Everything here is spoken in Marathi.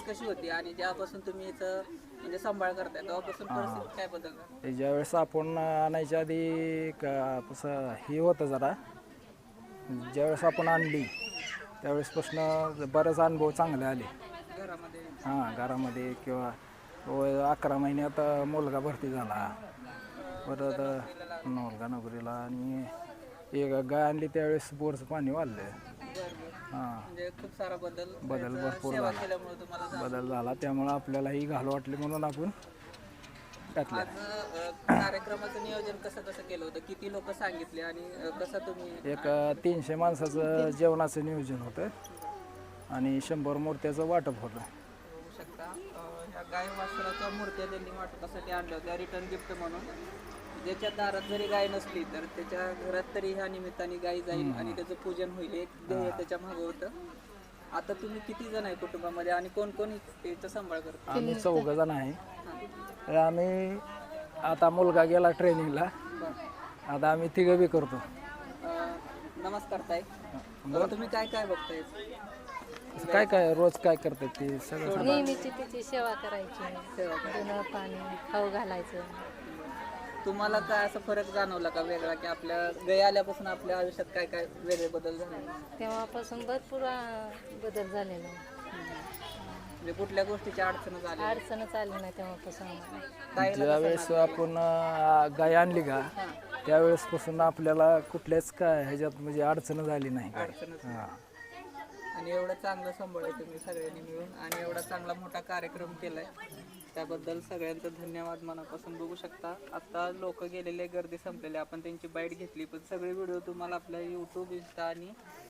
कशी होती आणि ज्यापासून तुम्ही म्हणजे सांभाळ करताय तेव्हापासून परिस्थिती काय बदलणार? ते ज्यावेळेस आपण आणायच्या आधी का कसं हे होतं जरा ज्यावेळेस आपण आणली त्यावेळेसपासून बरेच अनुभव चांगले आले. घरामध्ये? हां घरामध्ये किंवा व अकरा महिन्यात मुलगा भरती झाला. परत मुलगा नोकरीला आणि एक गाय आणली त्यावेळेस बोरचं पाणी वाढलं. हां म्हणजे खूप सारा बदल बदल भरपूर सेवा झाला. केल्यामुळे तुम्हाला. बदल झाला. त्यामुळं आपल्यालाही घाल वाटली म्हणून आपण घातलं आज अ, कार्यक्रमाचं नियोजन कसं कसं केलं होतं? किती लोक सांगितले आणि अ, कसं तुम्ही एक अ, तीनशे माणसाचं जेवणाचं नियोजन होतं. आणि शंभर मूर्त्याचं वाटप होतं. शकता. अ, ह्या गाय वासराच्या मूर्त्या त्यांनी वाटपासाठी आणल्या होत्या. रिटर्न गिफ्ट म्हणून. ज्याच्या दारात जरी गाय नसली तर त्याच्या घरात तरी ह्या निमित्ताने गाय जाईल आणि त्याचं पूजन होईल. एक ध्येय त्याच्या मागं होतं. आता तुम्ही किती जण आहे कुटुंबामध्ये आणि कोण कोण याचा सांभाळ करतो? आम्ही चौघ जण आहे. तर आम्ही आता मुलगा गेला ट्रेनिंगला आता आम्ही तिघं बी करतो. अ, नमस्कार ताई. अ, तुम्ही काय काय बघताय? काय काय रोज काय करतात ते सगळं नेहमीची तिची सेवा करायची. सेवा पाणी खाऊ घालायचं. तुम्हाला काय असं फरक जाणवला का वेगळा की आपल्या गय आल्यापासून आपल्या आयुष्यात काय काय वेगळे बदल झाले? तेव्हापासून भरपूर अं, बदल झालेला. आहे. म्हणजे कुठल्या गोष्टीची अडचण झाली अडचणच आली नाही तेव्हापासून आम्हाला. ताईला ज्यावेळेस आपण अ, गाय आणली का त्यावेळेसपासून आपल्याला कुठल्याच काय ह्याच्यात म्हणजे अडचण झाली नाही. काय अडचणच हां. आणि एवढं चांगलं सांभाळलं तुम्ही सगळ्यांनी मिळून आणि एवढा चांगला मोठा कार्यक्रम केलाय. त्याबद्दल सगळ्यांचं धन्यवाद मनापासून. बघू शकता आता लोक गेलेले गर्दी संपलेले आपण त्यांची बाईट घेतली. पण सगळे व्हिडिओ तुम्हाला आपल्या यूट्यूब इंस्टा आणि